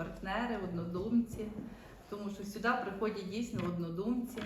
партнери, однодумці, тому що сюди приходять дійсно однодумці.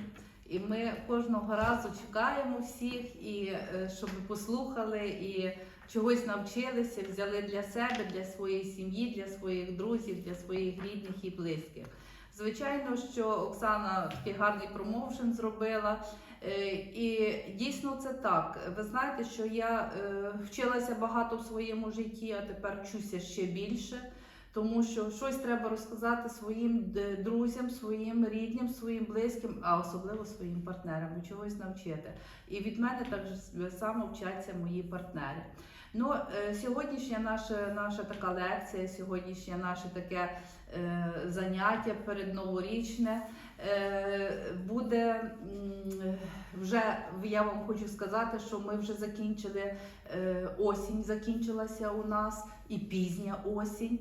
І ми кожного разу чекаємо всіх, і е, щоб послухали і чогось навчилися, взяли для себе, для своєї сім'ї, для своїх друзів, для своїх рідних і близьких. Звичайно, що Оксана такий гарний промоушен зробила. Е, І дійсно це так. Ви знаєте, що я е, вчилася багато в своєму житті, а тепер вчуся ще більше. Тому що щось треба розказати своїм е, друзям, своїм рідним, своїм близьким, а особливо своїм партнерам, чогось навчити. І від мене так само вчаться мої партнери. Ну, е, сьогоднішня наша, наша така лекція, сьогоднішнє наше таке е, заняття передноворічне е, буде вже, я вам хочу сказати, що ми вже закінчили е, осінь, закінчилася у нас і пізня осінь,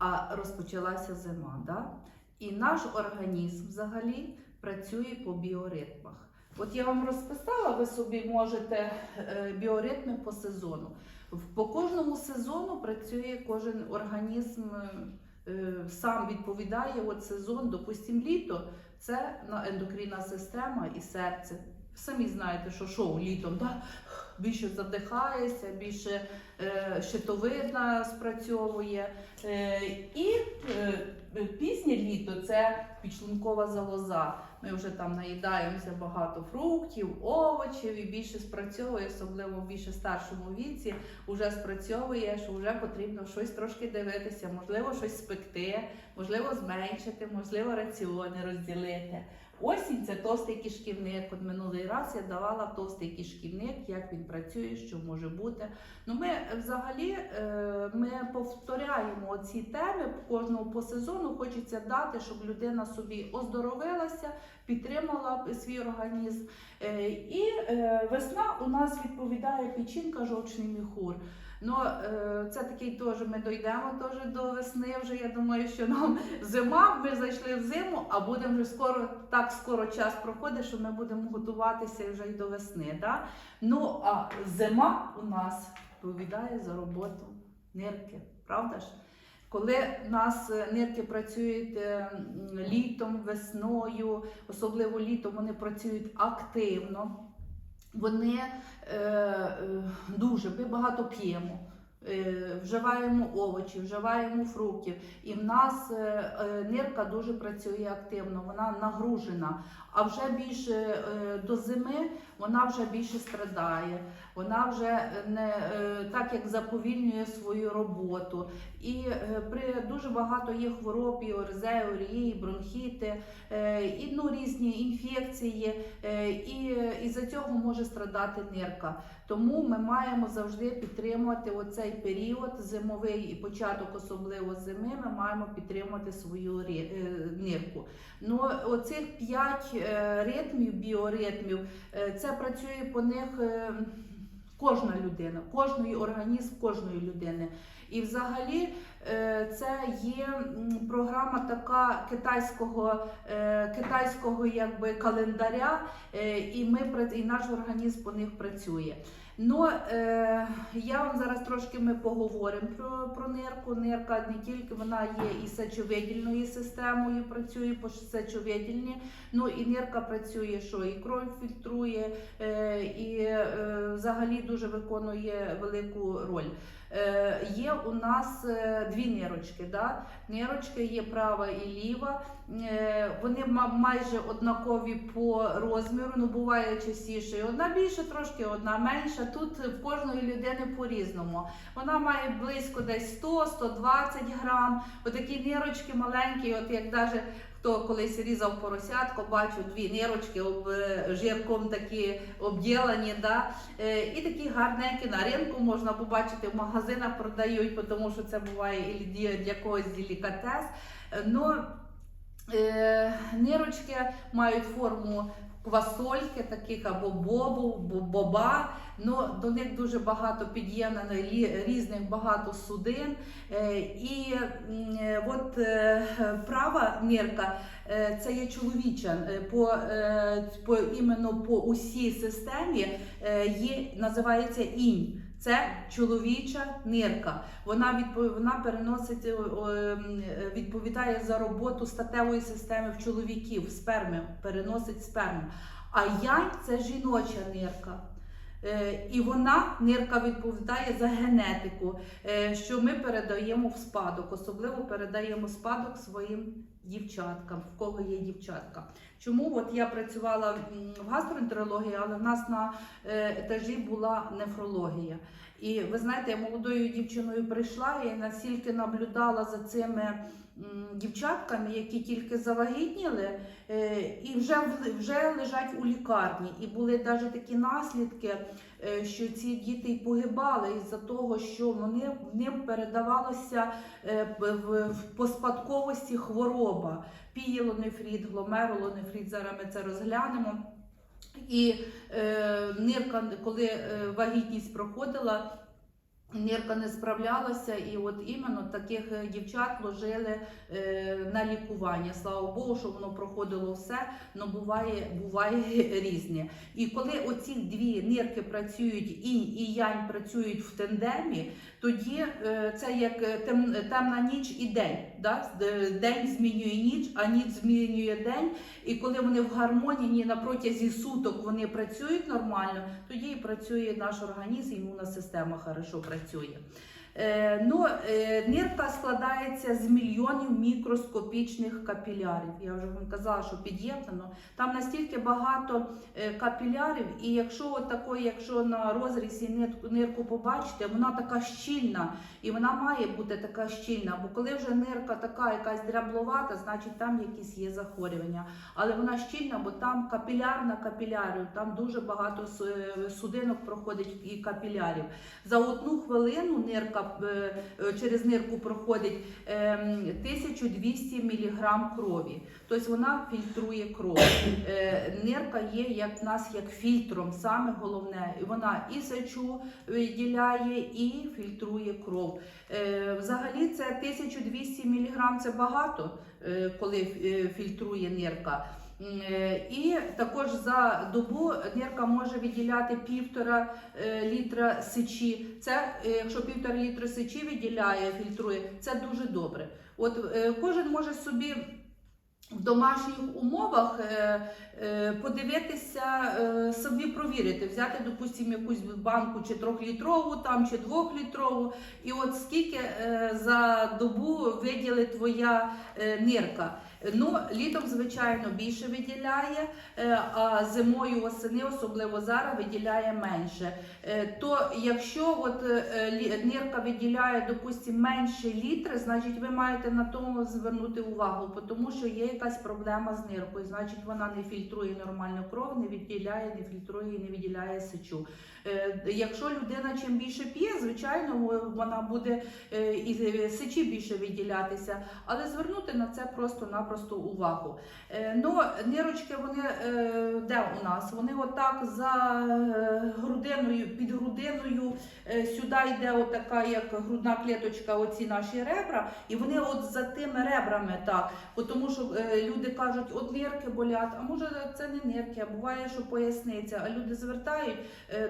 а розпочалася зима. Да? І наш організм взагалі працює по біоритмах. От я вам розписала, ви собі можете е, біоритми по сезону. По кожному сезону працює кожен організм, е, е, сам відповідає от сезон, допустим, літо це на ендокринна система і серце. Самі знаєте, що шоу літом да? більше задихається, більше е, щитовидна спрацьовує. Е, і е, пізнє літо це підшлункова залоза. Ми вже там наїдаємося багато фруктів, овочів і більше спрацьовує, особливо в більше старшому віці, вже спрацьовує, що вже потрібно щось трошки дивитися, можливо, щось спекти, можливо, зменшити, можливо, раціони розділити. Осінь це товстий кишківник. От минулий раз я давала товстий кишківник, як він працює, що може бути. Ну, ми взагалі е, ми повторяємо ці теми по кожному по сезону. Хочеться дати, щоб людина собі оздоровилася, підтримала свій організм. Е, І е, весна у нас відповідає печінка, жовчний міхур. Ну, е, це такий теж ми дійдемо теж до весни. Вже я думаю, що нам зима. Ми зайшли в зиму, а будемо вже скоро так скоро час проходить, що ми будемо готуватися вже й до весни. Да? Ну а зима у нас відповідає за роботу нирки, правда ж? Коли в нас е, нирки працюють е, літом, весною, особливо літом, вони працюють активно. Вони е, е, дуже ми багато п'ємо, е, вживаємо овочі, вживаємо фруктів. І в нас е, нирка дуже працює активно, вона нагружена. А вже більше до зими вона вже більше страдає. Вона вже не е, так як заповільнює свою роботу. І е, при дуже багато є хвороб, і ОРЗ, орії, бронхіти, е, і ну, різні інфекції, і і за цього може страдати нирка. Тому ми маємо завжди підтримувати оцей період зимовий і початок, особливо зими. Ми маємо підтримувати свою нирку. Ну, оцих п'ять е, ритмів, біоритмів, е, працює по них. е, Кожна людина, кожний організм кожної людини. І взагалі е, це є програма така китайського, е, китайського якби, календаря, і, ми, і наш організм по них працює. Ну, е, я вам зараз трошки ми поговоримо про, про нирку. Нирка не тільки вона є і сечовидільною системою, працює по сечовидільні, ну і нирка працює, що і кров фільтрує, е, і е, взагалі дуже виконує велику роль. Е, є у нас е, дві нирочки. Да? Нирочки є права і ліва. Е, вони ма- майже однакові по розміру, ну буває частіше. Одна більша, трошки, одна менша. Тут в кожної людини по-різному. Вона має близько десь 100-120 грам. Отакі нирочки маленькі, от як навіть Хто колись різав поросятко, бачу дві нирочки об, е, жирком такі обділені. Да? Е, і такі гарненькі на ринку можна побачити, в магазинах продають, тому що це буває і для, когось делікатес. Но Ну, е, нирочки мають форму квасольки, таких або бобу, бо- боба. Ну, до них дуже багато під'єднано різних багато судин. Е, І е, от е, права нирка е, це є чоловіча. По, по іменно по усій системі є, називається інь. Це чоловіча нирка. Вона відпов... вона переносить е, ем, е, відповідає за роботу статевої системи в чоловіків, сперми, переносить сперму. А янь це жіноча нирка. Е, І вона нирка відповідає за генетику, е, що ми передаємо в спадок, особливо передаємо спадок своїм дівчаткам, в кого є дівчатка. Чому от я працювала в гастроентерології, але в нас на е, етажі була нефрологія. І ви знаєте, я молодою дівчиною прийшла і настільки наблюдала за цими дівчатками, які тільки завагітніли, е, і вже, вже лежать у лікарні. І були навіть такі наслідки, е, що ці діти й погибали із-за того, що вони ним передавалося е, в- в- в- по спадковості хвороба, пієлонефрит, гломерулонефрит, зараз ми це розглянемо. І е, нирка, коли вагітність проходила, нирка не справлялася, і от іменно таких е, дівчат ложили е, на лікування. Слава Богу, що воно проходило все, але буває, буває різне. І коли оці дві нирки працюють, інь і янь працюють в тендемі, тоді е, це як е, тем, темна ніч і день. Да? День змінює ніч, а ніч змінює день. І коли вони в гармонії на протязі суток вони працюють нормально, тоді і працює наш організм, імунна система хорошо працює. Е, ну, е, нирка складається з мільйонів мікроскопічних капілярів. Я вже вам казала, що під'єднано. Там настільки багато е, капілярів, і якщо такої, якщо на розрізі нирку побачите, вона така щільна, і вона має бути така щільна. Бо коли вже нирка така якась дрябловата, значить там якісь є захворювання. Але вона щільна, бо там капіляр на капілярів, там дуже багато судинок проходить і капілярів. За одну хвилину нирка е, е, через нирку проходить ем, 1200 мг крові. Тобто вона фільтрує кров. Е, Нирка є як в нас як фільтром, саме головне. Вона і сечу виділяє, і фільтрує кров. Взагалі це 1200 мг це багато, коли фільтрує нирка. Е, І також за добу нирка може виділяти півтора е, літра сечі. Це е, якщо півтора літра сечі виділяє, фільтрує, це дуже добре. От кожен може собі. В домашніх умовах подивитися, собі провірити, взяти, допустимо, якусь банку чи трьохлітрову там, чи двохлітрову, і от скільки за добу виділить твоя нирка. Ну, літом, звичайно, більше виділяє, е, а зимою восени, особливо зараз, виділяє менше. Е, То якщо от е, нирка виділяє, допустимо, менше літри, значить ви маєте на тому звернути увагу, тому що є якась проблема з ниркою. Значить, вона не фільтрує нормально кров, не відділяє, не фільтрує і не виділяє сечу. Якщо людина чим більше п'є, звичайно, вона буде і сечі більше виділятися, але звернути на це просто-напросто увагу. Е, Ну, нирочки вони е, де у нас? Вони отак за е, грудиною, під грудиною сюди йде отака, як грудна клеточка, оці наші ребра, і вони от за тими ребрами так. Тому що люди кажуть, от нирки болять, а може це не нирки, а буває, що поясниця. А люди звертають,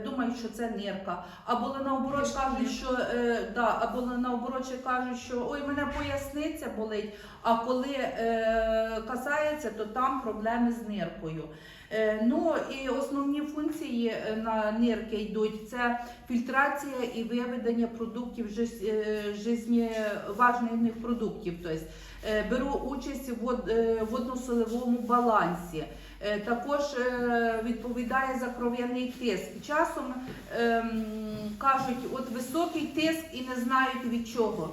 думають, що це нирка. Або наоборот кажуть, що да, або наоборот кажуть, що ой, мене поясниця болить. А коли е, касається, то там проблеми з ниркою. Е, ну і основні функції е, на нирки йдуть це фільтрація і виведення продуктів е, жизнєважних продуктів. Тобто е, беру участь в е, водно-солевому балансі. Також відповідає за кров'яний тиск. Часом ем, кажуть, от високий тиск і не знають від чого.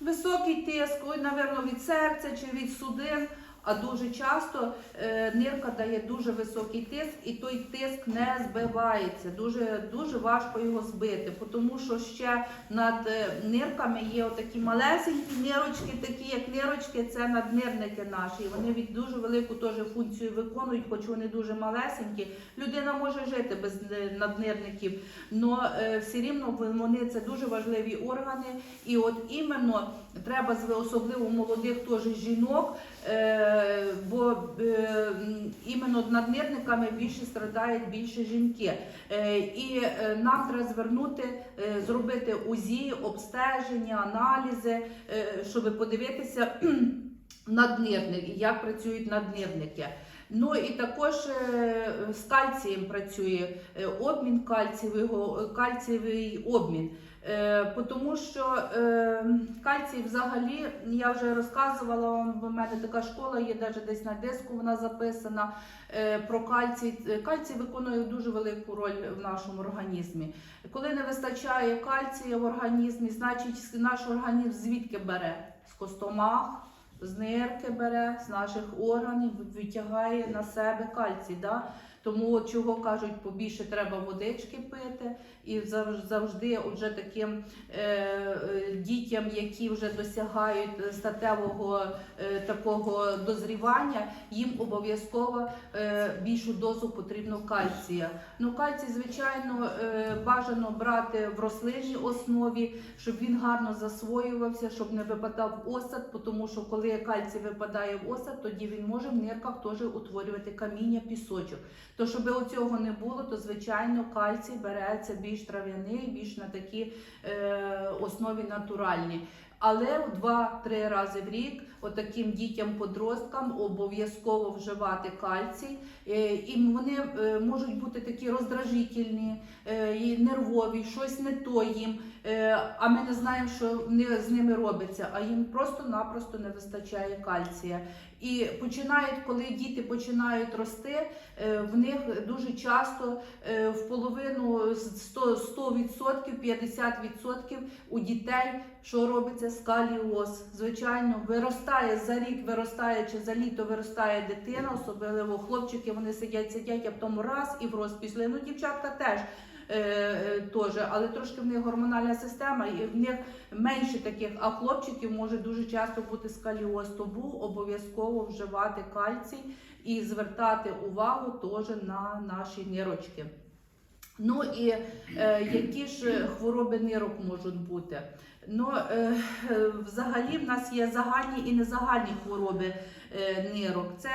Високий тиск, ой, напевно, від серця чи від судин. А дуже часто е, нирка дає дуже високий тиск, і той тиск не збивається. Дуже дуже важко його збити, тому що ще над е, нирками є отакі малесенькі нирочки, такі як нирочки, це наднирники наші. Вони від дуже велику теж функцію виконують, хоч вони дуже малесенькі. Людина може жити без е, наднирників, але все рівно вони це дуже важливі органи. І от іменно треба особливо молодих теж жінок. Е, бо е, іменно наднирниками більше страдають більше жінки. Е, і нам треба звернути, зробити УЗІ, обстеження, аналізи, щоб подивитися наднирники, як працюють наднирники. Ну і також з кальцієм працює обмін кальцієвого, кальцієвий обмін. Е, Тому що е, кальцій взагалі, я вже розказувала вам, в мене така школа є, навіть десь на диску вона записана е, про кальцій. Кальцій виконує дуже велику роль в нашому організмі. Коли не вистачає кальція в організмі, значить наш організм звідки бере? З костомах, з нирки бере, з наших органів, витягає на себе кальцій. Да? Тому от чого кажуть, побільше треба водички пити, і завж- завжди вже таким е, е, дітям, які вже досягають статевого е, такого дозрівання, їм обов'язково е, більшу дозу потрібно кальція. Ну кальцій, звичайно, е, бажано брати в рослинній основі, щоб він гарно засвоювався, щоб не випадав осад, тому що коли кальцій випадає в осад, тоді він може в нирках теж утворювати каміння, пісочок. То щоб оцього не було, то звичайно кальцій береться більш трав'яний, більш на такі е, основі натуральні. Але в 2-3 рази в рік отаким дітям-подросткам обов'язково вживати кальцій. Е, І вони е, можуть бути такі роздражительні, е, і нервові, щось не то їм. А ми не знаємо, що з ними робиться, а їм просто-напросто не вистачає кальція. І починають, коли діти починають рости, е, в них дуже часто е, в половину з 100, 100%, 50% у дітей, що робиться скаліоз. Звичайно, виростає за рік, виростає чи за літо виростає дитина, особливо хлопчики, вони сидять, сидять, а потім раз і в розпісли. Ну, дівчатка теж. Е, е, Теж, але трошки в них гормональна система, і в них менше таких, а хлопчиків може дуже часто бути скаліоз. Тому обов'язково вживати кальцій і звертати увагу теж на наші нирочки. Ну і е, які ж хвороби нирок можуть бути? Ну, е, е, взагалі в нас є загальні і незагальні хвороби нирок. Це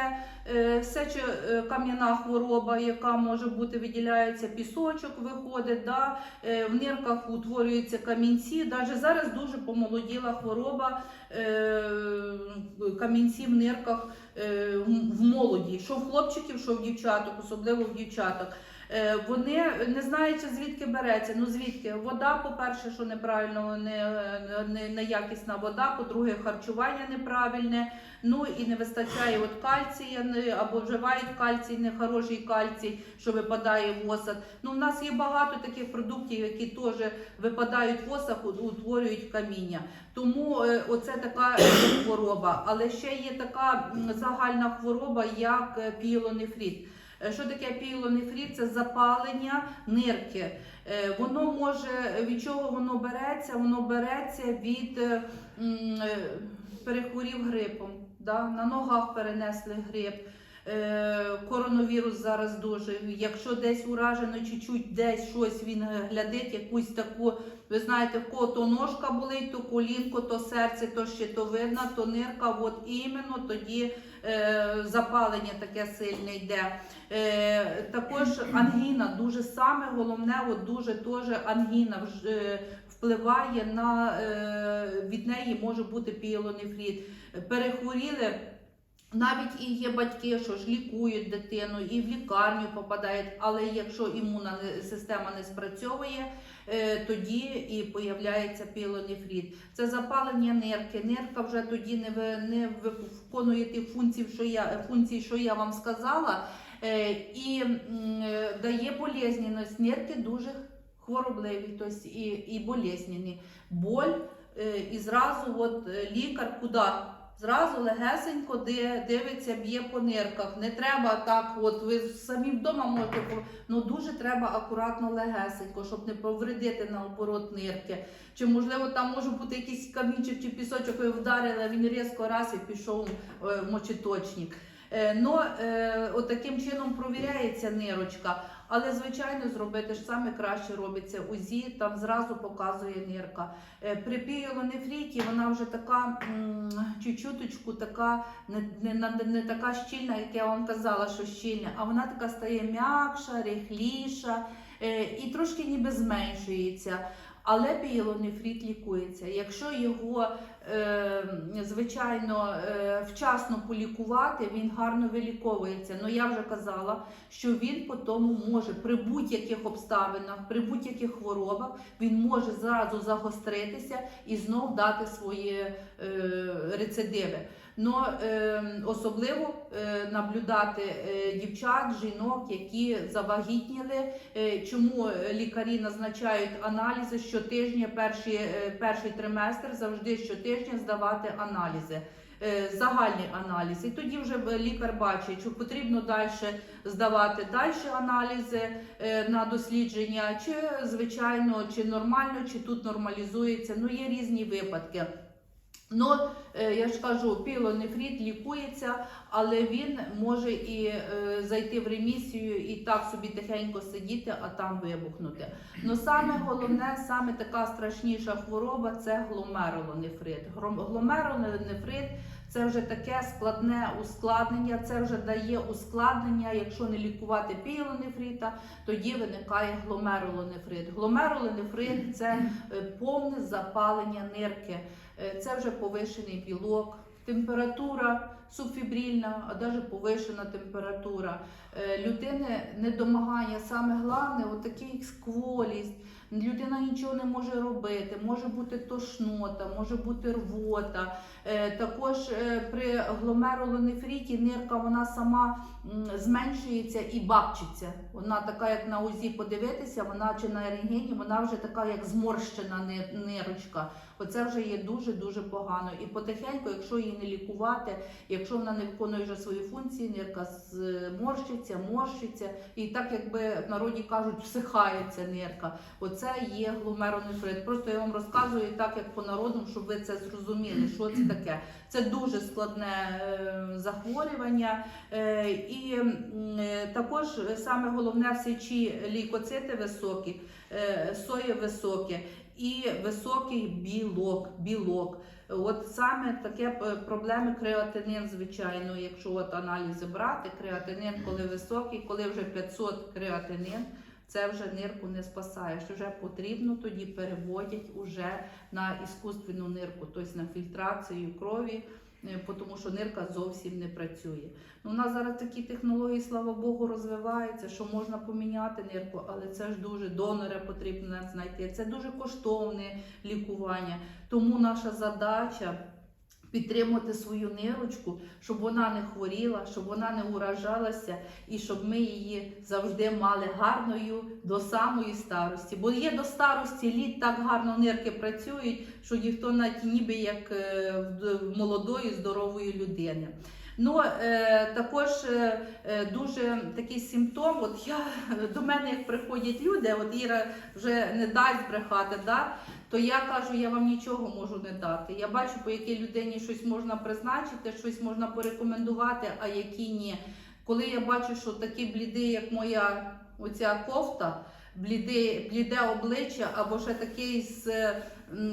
все сечо е, кам'яна хвороба, яка може бути, виділяється пісочок, виходить, да? е, в нирках утворюються камінці. Навіть зараз дуже помолоділа хвороба е, камінці в нирках е, в молоді, що в хлопчиків, що в дівчаток, особливо в дівчаток. Е, Вони не знають, звідки береться. Ну звідки вода, по-перше, що неправильно, не, не, неякісна вода, по-друге, харчування неправильне. Ну і не вистачає от кальція, або вживають кальцій, нехороший кальцій, що випадає в осад. Ну, в нас є багато таких продуктів, які теж випадають в осад, утворюють каміння. Тому е, оце така хвороба. Але ще є така загальна хвороба, як е, піелонефрит. Е, Що таке піелонефрит? Це запалення нирки. Е, Воно може від чого воно береться? Воно береться від е, перехворів грипом. Да? На ногах перенесли грип. Коронавірус зараз дуже. Якщо десь уражено, чуть-чуть десь щось він глядить, якусь таку, ви знаєте, в то ножка болить, то колінко, то серце, то щитовидна, то нирка. От іменно тоді запалення таке сильне йде. Е, також ангіна, дуже саме головне, от дуже теж ангіна е, впливає на е, від неї може бути піелонефріт. Перехворіли. Навіть і є батьки, що ж лікують дитину, і в лікарню попадають, але якщо імунна система не спрацьовує, е, тоді і появляється пілонефрит. Це запалення нирки. Нирка вже тоді не, виконує тих функцій, що я, функцій, що я вам сказала, е, і е, дає болезненність. Нирки дуже хворобливі, тобто і, і болезненні. Боль, і зразу от, лікар куди? Зразу легесенько дивиться, б'є по нирках. Не треба так, от ви самі вдома можете, ну дуже треба акуратно легесенько, щоб не повредити наоборот нирки. Чи можливо там може бути якийсь камінчик чи пісочок, ви вдарили, він різко раз і пішов е, мочеточник. Е, Ну, е, от таким чином провіряється нирочка. Але звичайно зробити ж саме краще робиться УЗІ, там зразу показує нирка. Е, При піелонефріті вона вже така чуть-чуточку така не, не, не, така щільна, як я вам казала, що щільна, а вона така стає м'якша, рихліша е, і трошки ніби зменшується. Але піелонефрит лікується. Якщо його звичайно е, вчасно полікувати, він гарно виліковується. Ну я вже казала, що він по тому може при будь-яких обставинах, при будь-яких хворобах він може зразу загостритися і знов дати свої е, рецидиви. Но е, особливо е, наблюдати е, дівчат, жінок, які завагітніли. Е, чому лікарі назначають аналізи щотижня, перший, е, перший триместр завжди щотижня здавати аналізи. е, Загальний аналіз, і тоді вже лікар бачить, що потрібно далі здавати далі аналізи е, на дослідження, чи звичайно, чи нормально, чи тут нормалізується. Ну є різні випадки. Ну, е, я ж кажу, пілонефрит лікується, але він може і е, зайти в ремісію і так собі тихенько сидіти, а там вибухнути. Ну саме головне, саме така страшніша хвороба це гломеролонефрит. Гломеролонефрит це вже таке складне ускладнення, це вже дає ускладнення. Якщо не лікувати пілонефрита, тоді виникає гломерулонефрит. Гломерулонефрит це е, повне запалення нирки. Е, Це вже повишений білок, температура субфібрильна, а навіть повишена температура. Е, Людини недомагання, саме головне, отакий скволість. Людина нічого не може робити, може бути тошнота, може бути рвота. Е, Також е, при гломерулонефріті нирка вона сама зменшується і бабчиться. Вона така, як на УЗІ подивитися, вона чи на рентгені, вона вже така, як зморщена нирочка. Оце вже є дуже-дуже погано. І потихеньку, якщо її не лікувати, якщо вона не виконує вже свої функції, нирка зморщиться, морщиться, і так, якби в народі кажуть, всихається нирка. Оце є гломерулонефрит. Просто я вам розказую так, як по народному, щоб ви це зрозуміли, що це таке. Це дуже складне е, захворювання. Е, і е, також саме головне в сечі лейкоцити високі, сої високі і високий білок. білок. От саме таке проблеми креатинин, звичайно, якщо от аналізи брати, креатинин, коли високий, коли вже 500 креатинин, це вже нирку не спасає. Що вже потрібно тоді переводять уже на іскусственну нирку, тобто на фільтрацію крові, е, тому що нирка зовсім не працює. Ну, у нас зараз такі технології, слава Богу, розвиваються, що можна поміняти нирку, але це ж дуже донора потрібно знайти. Це дуже коштовне лікування. Тому наша задача. Підтримувати свою нирочку, щоб вона не хворіла, щоб вона не уражалася, і щоб ми її завжди мали гарною до самої старості. Бо є до старості літ так гарно нирки працюють, що ніхто навіть ніби як е, молодої, здорової людини. Ну е, також е, е, дуже такий симптом. От я до мене як приходять люди, от Іра вже не дасть брехати, да? То я кажу, я вам нічого можу не дати. Я бачу, по якій людині щось можна призначити, щось можна порекомендувати, а які ні. Коли я бачу, що такі бліди, як моя оця кофта, бліде, обличчя, або ще такий з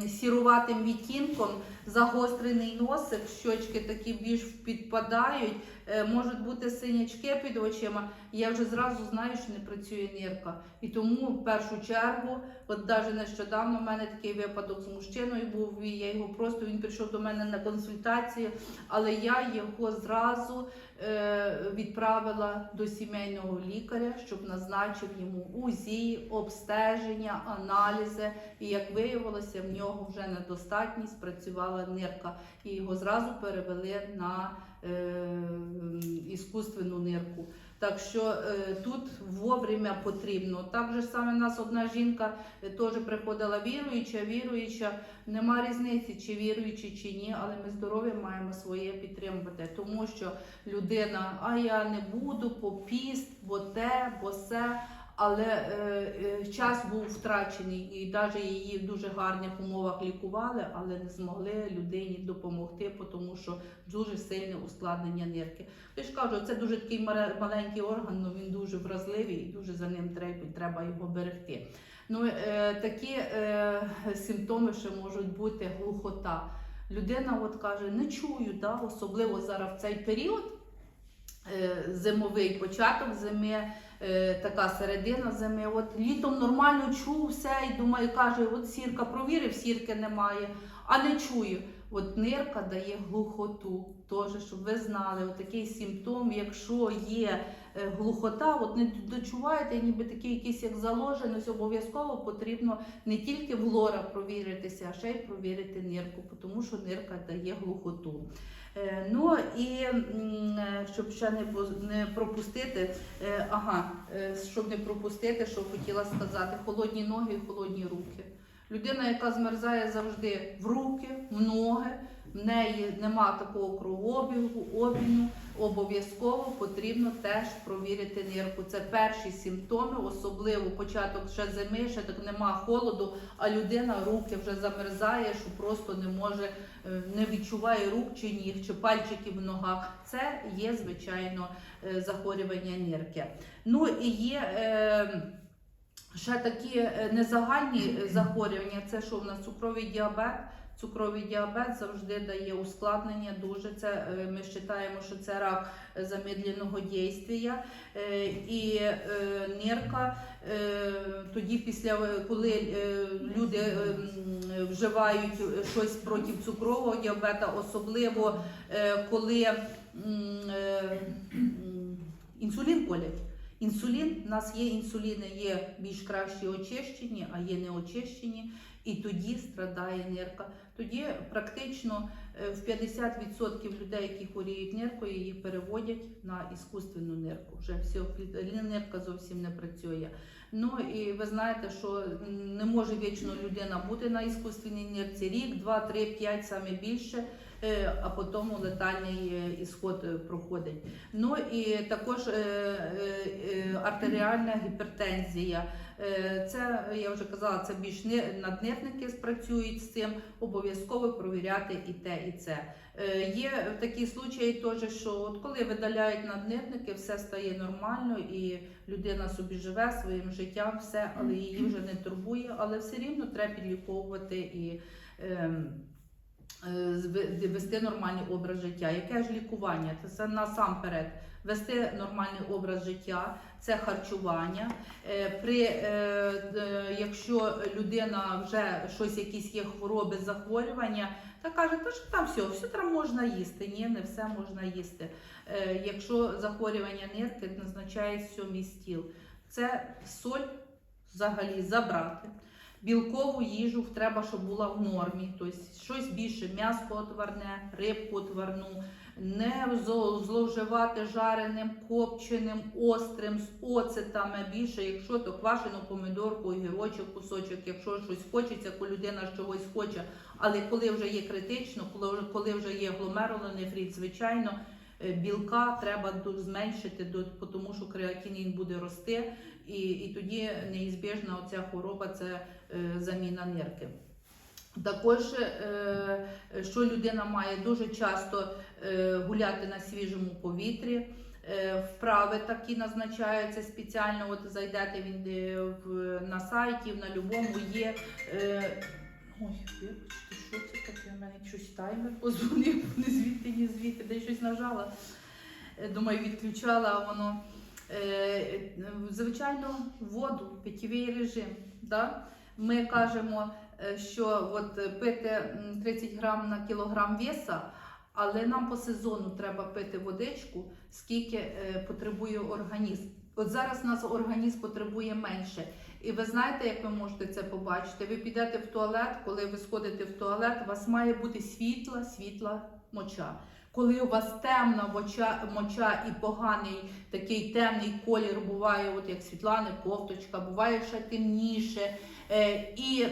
сіруватим відтінком, загострений носик, щочки такі більш підпадають, е, можуть бути синячки під очима. Я вже зразу знаю, що не працює нирка. І тому в першу чергу, от навіть нещодавно в мене такий випадок з мужчиною був, і я його просто він прийшов до мене на консультацію, але я його зразу е, відправила до сімейного лікаря, щоб назначив йому УЗІ, обстеження, аналізи. І як виявилося, в нього вже недостатність спрацювала нирка, і його зразу перевели на е, іскусственну нирку. Так що е, тут вовремя потрібно. Так же саме нас одна жінка е, теж приходила віруюча, віруюча. Нема різниці, чи віруючі, чи ні, але ми здоров'я маємо своє підтримувати, тому що людина, а я не буду, попіст, бо те, бо се. Але е, е, час був втрачений, і навіть її в дуже гарних умовах лікували, але не змогли людині допомогти, тому що дуже сильне ускладнення нирки. Я ж кажу, це дуже такий маленький орган, але він дуже вразливий і дуже за ним треба, треба його берегти. Ну, е, такі е, симптоми ще можуть бути глухота. Людина от каже, не чую, да? особливо зараз в цей період, е, зимовий початок зими, е, така середина зими. От літом нормально чув все і думаю, каже, от сірка провірив, сірки немає, а не чую. От нирка дає глухоту. Теж, щоб ви знали, от такий симптом, якщо є е, глухота, от не дочуваєте, ніби такий якийсь як заложеність, обов'язково потрібно не тільки в лора провіритися, а ще й провірити нирку, тому що нирка дає глухоту. Е, Ну і е, щоб ще не, не пропустити, е, ага, щоб не пропустити, що хотіла сказати, холодні ноги і холодні руки. Людина, яка змерзає завжди в руки, в ноги, в неї нема такого кровообігу, обміну, обов'язково потрібно теж провірити нирку. Це перші симптоми, особливо початок ще зими, ще так нема холоду, а людина руки вже замерзає, що просто не може, е, не відчуває рук чи ніг, чи пальчиків в ногах. Це є, звичайно, е, захворювання нирки. Ну і є. Е, Ще такі незагальні захворювання, це що в нас цукровий діабет. Цукровий діабет завжди дає ускладнення. Дуже це е, ми вважаємо, що це рак е, замедленого дійства. Е, І нирка тоді, після коли люди вживають щось проти цукрового діабета, особливо коли інсулін колять. Інсулін, у нас є інсуліни, є більш кращі очищені, а є неочищені, і тоді страдає нирка. Тоді практично е, в 50% людей, які хворіють ниркою, її переводять на іскусственну нирку. Вже все, нирка зовсім не працює. Ну і ви знаєте, що не може вічно людина бути на іскусственній нирці рік, два, три, п'ять, саме більше. Е, А потім летальний е, ісход е, проходить. Ну і також артеріальна гіпертензія. Це я вже казала, це більш наднирники спрацюють з цим. Обов'язково провіряти і те, і це. Є такі случаї, теж, що от коли видаляють наднирники, все стає нормально, і людина собі живе своїм життям, все, але її вже не турбує, але все рівно треба підліковувати і. ем, вести нормальний образ життя. Яке ж лікування? Це насамперед вести нормальний образ життя, це харчування. Е, При, е, е, якщо людина вже щось, якісь є хвороби, захворювання, та каже, та що там все, все там можна їсти. Ні, не все можна їсти. Е, Якщо захворювання нирки, назначає сьомий стіл. Це соль взагалі забрати. Білкову їжу треба, щоб була в нормі, тобто щось більше м'ясо отварне, рибку отварну, не зловживати жареним, копченим, острим, з оцетами більше, якщо то квашену помидорку, огірочок, кусочок, якщо щось хочеться, коли людина чогось хоче. Але коли вже є критично, коли вже, є гломерулонефрит, звичайно, білка треба зменшити, тому що креатинін буде рости, і, і тоді неізбіжна оця хвороба це е, заміна нирки. Також, е, що людина має дуже часто е, гуляти на свіжому повітрі. Е, Вправи такі назначаються спеціально. От зайдете він е, на сайті, на любому є. Е, ой, що це таке? У мене щось таймер позвонив, не звідти, ні звідти, де щось нажала. Е, Думаю, відключала, воно. Е, Звичайно, воду, питєвий режим. Да? Ми кажемо, е, що от е, пити 30 грам на кілограм веса, але нам по сезону треба пити водичку, скільки е, потребує організм. От зараз нас організм потребує менше. І ви знаєте, як ви можете це побачити? Ви підете в туалет, коли ви сходите в туалет, у вас має бути світла, світла моча. Коли у вас темна моча, моча і поганий такий темний колір буває, от як Світлани кофточка, буває ще темніше, і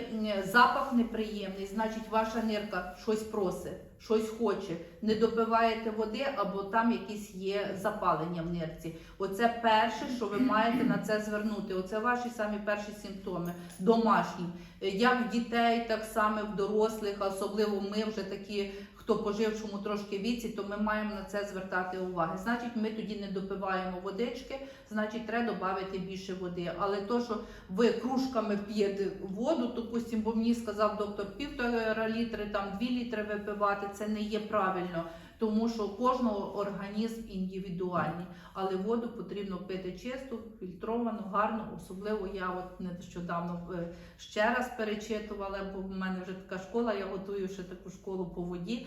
запах неприємний, значить ваша нирка щось просить, щось хоче. Не допиваєте води або там якісь є запалення в нирці. Оце перше, що ви маєте на це звернути. Оце ваші самі перші симптоми домашні. Е, Як в дітей, так само в дорослих, особливо ми вже такі, хто пожившому трошки віці, то ми маємо на це звертати увагу. Значить, ми тоді не допиваємо водички, значить, треба додати більше води. Але то, що ви кружками п'єте воду, допустимо, бо мені сказав доктор півтора літри, там дві літри випивати, це не є правильно. Тому що кожного організм індивідуальний, але воду потрібно пити чисту, фільтровану, гарну. Особливо я от нещодавно е, ще раз перечитувала, бо в мене вже така школа, я готую ще таку школу по воді.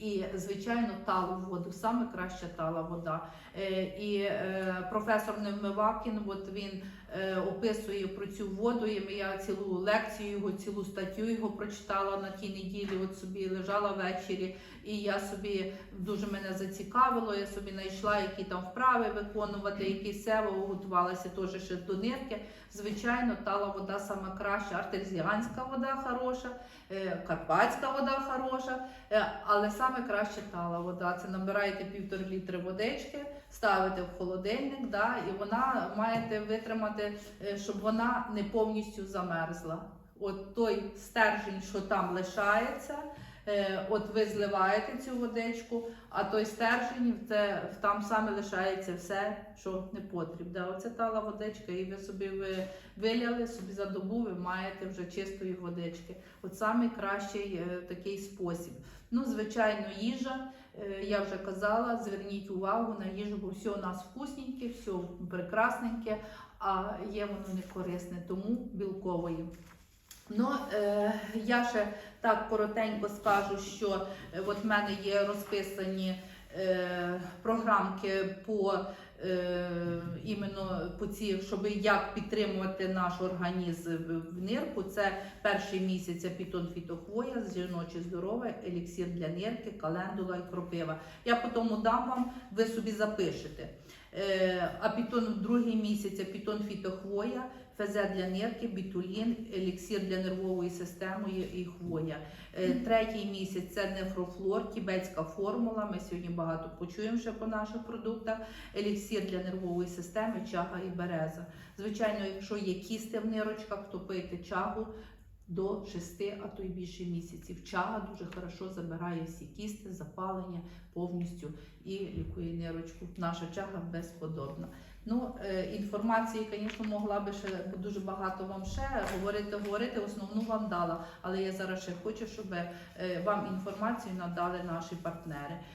І, звичайно, талу воду, саме краща тала вода. Е, І е, професор Невмивакін, от він е, описує про цю воду. І я цілу лекцію його, цілу статтю його прочитала на тій неділі. От собі лежала ввечері, і я собі дуже мене зацікавило. Я собі знайшла, які там вправи виконувати, які сево готувалася теж ще до нирки. Звичайно, тала вода саме краща, артезіанська вода хороша, карпатська вода хороша, але саме краще тала вода. Це набираєте півтори літри водички, ставите в холодильник, да, і вона маєте витримати, е, щоб вона не повністю замерзла. От той стержень, що там лишається, от ви зливаєте цю водичку, а той стержень це там саме лишається все, що не потрібно. Оце тала водичка, і ви собі ви виляли собі за добу, ви маєте вже чистої водички. От самий кращий е, такий спосіб. Ну, звичайно, їжа. Е, Я вже казала, зверніть увагу на їжу, бо все у нас вкусненьке, все прекрасненьке, а є воно не корисне, тому білкової. Ну, е, я ще так коротенько скажу, що е, от в мене є розписані е, програмки по е, іменно по ці, щоб як підтримувати наш організм в- нирку. Це перший місяць апітон фітохвоя, жіноче здорове, еліксір для нирки, календула і кропива. Я потім дам вам, ви собі запишете. Е, апітон в другий місяць, апітон фітохвоя, фезе для нирки, бітулін, еліксір для нервової системи і хвоя. Е, Третій місяць це нефрофлор, тібетська формула. Ми сьогодні багато почуємо ще по наших продуктах. Еліксір для нервової системи, чага і береза. Звичайно, якщо є кісти в нирочках, то пийте чагу. До 6, а то й більше місяців. Чага дуже хорошо забирає всі кісти, запалення повністю і лікує нирочку. Наша чага безподобна. Ну, е, інформації, звісно, могла би ще дуже багато вам ще говорити, говорити. Основну вам дала, але я зараз ще хочу, щоб е, вам інформацію надали наші партнери.